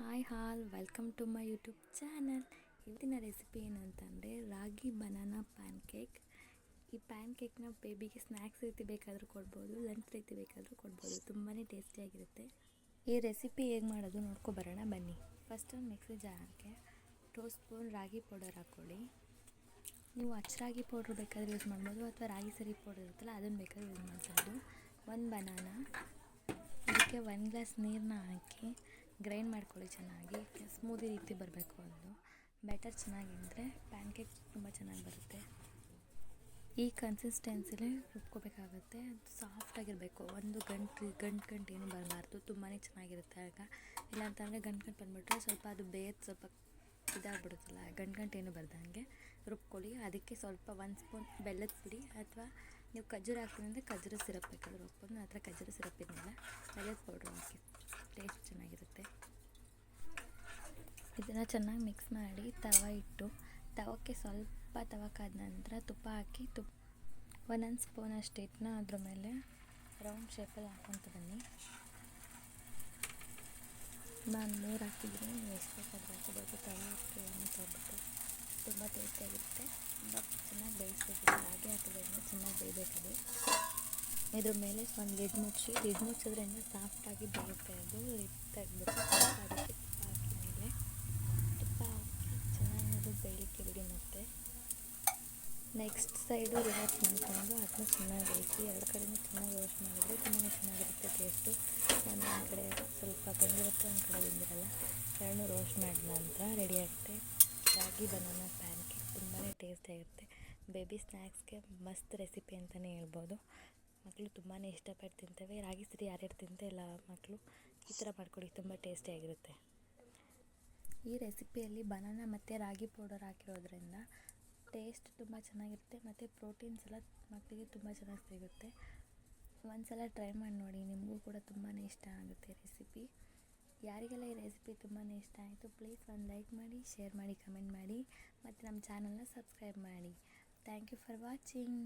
Hi all welcome to my YouTube channel ಇವತ್ತಿನ recipe ಏನು ಅಂತಂದರೆ ರಾಗಿ ಬನಾನಾ ಪ್ಯಾನ್ ಕೇಕ್ ಈ ಪ್ಯಾನ್ ಕೇಕ್ನ ಬೇಬಿಗೆ ಸ್ನ್ಯಾಕ್ಸ್ ರೀತಿ ಬೇಕಾದರೂ ಕೊಡ್ಬೋದು ಲಂಚ್ ರೀತಿ ಬೇಕಾದರೂ ಕೊಡ್ಬೋದು. ತುಂಬಾ ಟೇಸ್ಟಿಯಾಗಿರುತ್ತೆ ಈ ರೆಸಿಪಿ ಹೇಗೆ ಮಾಡೋದು ನೋಡ್ಕೊಬರೋಣ ಬನ್ನಿ. ಫಸ್ಟ್ ಒಂದು ಮಿಕ್ಸಿ ಜಾರಕ್ಕೆ ಟೂ ಸ್ಪೂನ್ ರಾಗಿ ಪೌಡರ್ ಹಾಕ್ಕೊಳ್ಳಿ. ನೀವು ಅಚ್ಚರಾಗಿ ಪೌಡ್ರ್ ಬೇಕಾದ್ರೆ ಯೂಸ್ ಮಾಡ್ಬೋದು, ಅಥವಾ ರಾಗಿ ಸರಿ ಪೌಡರ್ ಇರುತ್ತಲ್ಲ ಅದನ್ನು ಬೇಕಾದ್ರೆ ಯೂಸ್ ಮಾಡ್ಬೋದು. ಒಂದು ಬನಾನ ಅದಕ್ಕೆ ಒಂದು ಗ್ಲಾಸ್ ನೀರನ್ನ ಹಾಕಿ ಗ್ರೈಂಡ್ ಮಾಡ್ಕೊಳ್ಳಿ ಚೆನ್ನಾಗಿ, ಸ್ಮೂದಿ ರೀತಿ ಬರಬೇಕು ಒಂದು. ಬ್ಯಾಟರ್ ಚೆನ್ನಾಗಿದ್ದರೆ ಪ್ಯಾನ್ ಕೇಕ್ ತುಂಬ ಚೆನ್ನಾಗಿ ಬರುತ್ತೆ. ಈ ಕನ್ಸಿಸ್ಟೆನ್ಸಿಲೇ ರುಬ್ಕೋಬೇಕಾಗುತ್ತೆ. ಅದು ಸಾಫ್ಟಾಗಿರಬೇಕು ಒಂದು ಗಂಟು ಗಂಟು ಗಂಟು ಏನು ಬರಬಾರ್ದು. ತುಂಬಾ ಚೆನ್ನಾಗಿರುತ್ತೆ ಆಗ. ಇಲ್ಲಾಂತಂದರೆ ಗಂಟು ಗಂಟು ಬಂದುಬಿಟ್ರೆ ಸ್ವಲ್ಪ ಅದು ಬೇಯೋದು ಸ್ವಲ್ಪ ಇದಾಗ್ಬಿಡುತ್ತಲ್ಲ, ಗಂಟು ಗಂಟು ಏನು ಬರ್ದಂಗೆ ರುಬ್ಕೊಳ್ಳಿ. ಅದಕ್ಕೆ ಸ್ವಲ್ಪ ಒಂದು ಸ್ಪೂನ್ ಬೆಲ್ಲದ ಪುಡಿ ಅಥವಾ ನೀವು ಖಜೂರ ಹಾಕ್ತೀನಿ ಅಂದರೆ ಖಜೂರ ಸಿರಪ್ ಬೇಕಾದ್ರೆ ರುಬ್ಕೊಂಡು ನನ್ನ ಹತ್ರ ಖಜೂರ ಸಿರಪ್ ಇರಲಿಲ್ಲ, ಬೆಲ್ಲದ ಪೌಡ್ರ್ ಹಾಕಿ ಟೇಸ್ಟ್ ಚೆನ್ನಾಗಿರುತ್ತೆ ಇದನ್ನು ಚೆನ್ನಾಗಿ ಮಿಕ್ಸ್ ಮಾಡಿ ತವ ಇಟ್ಟು, ತವಕ್ಕೆ ಸ್ವಲ್ಪ ತವಕ್ಕಾದ ನಂತರ ತುಪ್ಪ ಹಾಕಿ ತುಪ್ಪ ಒಂದೊಂದು ಸ್ಪೂನ್ ಅಷ್ಟು ಹಿಟ್ಟನ್ನ ಅದ್ರ ಮೇಲೆ ರೌಂಡ್ ಶೇಪಲ್ಲಿ ಹಾಕ್ಕೊತ ಬನ್ನಿ. ನಾನು ಮೂರು ಹಾಕಿದ್ದೀನಿ ಎಷ್ಟು ಬೇಕಾದ್ರೆ ಹಾಕೋಬೋದು. ತವ ಅಂತ ತುಂಬ ಟೇಸ್ಟಿಯಾಗಿರುತ್ತೆ ತುಂಬ ಚೆನ್ನಾಗಿ ಬೇಯಿಸ್ಬೇಕು. ಹಾಗೆ ಹಾಕಿದ್ರೆ ಚೆನ್ನಾಗಿ ಬೇಯಬೇಕದು ಇದ್ರ ಮೇಲೆ ಒಂದು ಲಿಡ್ ಮುಚ್ಚಿ ಲಿಡ್ ಮುಚ್ಚಿದ್ರೆ ಸಾಫ್ಟಾಗಿ ಬೇಯುತ್ತೆ. ಅದು ಲಿಡ್ ತೆಗೆದ್ಬಿಟ್ಟು ತುಪ್ಪ ಹಾಕಿ ಮೇಲೆ ತುಪ್ಪ ಹಾಕಿ ಚೆನ್ನಾಗಿ ಅದು ಬೇಯಲಿಕ್ಕೆ ಬಿಡಿ ಮತ್ತೆ ನೆಕ್ಸ್ಟ್ ಸೈಡು ರಿವರ್ಸ್ ಮಾಡಿಕೊಂಡು ಅದನ್ನ ಚೆನ್ನಾಗಿ ಬೇಯಿಸಿ ಎರಡು ಕಡೆಯೂ ಚೆನ್ನಾಗಿ ರೋಸ್ಟ್ ಮಾಡಿದರೆ ತುಂಬಾ ಚೆನ್ನಾಗಿರುತ್ತೆ ಟೇಸ್ಟು ನಾನು ಒಂದು ಕಡೆ ಸ್ವಲ್ಪ ಬೆಂದಿರುತ್ತೆ, ಒಂದು ಕಡೆ ಬೆಂದಿರಲ್ಲ. ಎರಡನ್ನೂ ರೋಸ್ಟ್ ಮಾಡಿದ ನಂತರ ರೆಡಿ ಆಗುತ್ತೆ. ರಾಗಿ ಬನಾನಾ ಪ್ಯಾನ್ ಕೇಕ್ ತುಂಬಾ ಟೇಸ್ಟಿಯಾಗಿರುತ್ತೆ ಬೇಬಿ ಸ್ನ್ಯಾಕ್ಸ್ಗೆ ಮಸ್ತ್ ರೆಸಿಪಿ ಅಂತಲೇ ಹೇಳ್ಬೋದು. ಮಕ್ಕಳು ತುಂಬಾ ಇಷ್ಟಪಟ್ಟು ತಿಂತವೆ. ರಾಗಿ ಸಿರಿ ಯಾರ್ಯಾರು ತಿಂತ ಇಲ್ಲ ಮಕ್ಕಳು ಈ ಥರ ಮಾಡ್ಕೊಡಿ, ತುಂಬ ಟೇಸ್ಟಿಯಾಗಿರುತ್ತೆ ಈ ರೆಸಿಪಿಯಲ್ಲಿ ಬನಾನಾ ಮತ್ತು ರಾಗಿ ಪೌಡರ್ ಹಾಕಿರೋದ್ರಿಂದ ಟೇಸ್ಟ್ ತುಂಬ ಚೆನ್ನಾಗಿರುತ್ತೆ ಮತ್ತು ಪ್ರೋಟೀನ್ಸ್ ಎಲ್ಲ ಮಕ್ಕಳಿಗೆ ತುಂಬ ಚೆನ್ನಾಗಿ ಸಿಗುತ್ತೆ. ಒಂದು ಸಲ ಟ್ರೈ ಮಾಡಿ ನೋಡಿ, ನಿಮಗೂ ಕೂಡ ತುಂಬಾ ಇಷ್ಟ ಆಗುತ್ತೆ ರೆಸಿಪಿ. ಯಾರಿಗೆಲ್ಲ ಈ ರೆಸಿಪಿ ತುಂಬಾ ಇಷ್ಟ ಆಯಿತು, ಪ್ಲೀಸ್ ಒಂದು ಲೈಕ್ ಮಾಡಿ, ಶೇರ್ ಮಾಡಿ, ಕಮೆಂಟ್ ಮಾಡಿ, ಮತ್ತು ನಮ್ಮ ಚಾನಲ್ನ ಸಬ್ಸ್ಕ್ರೈಬ್ ಮಾಡಿ. Thank you for watching.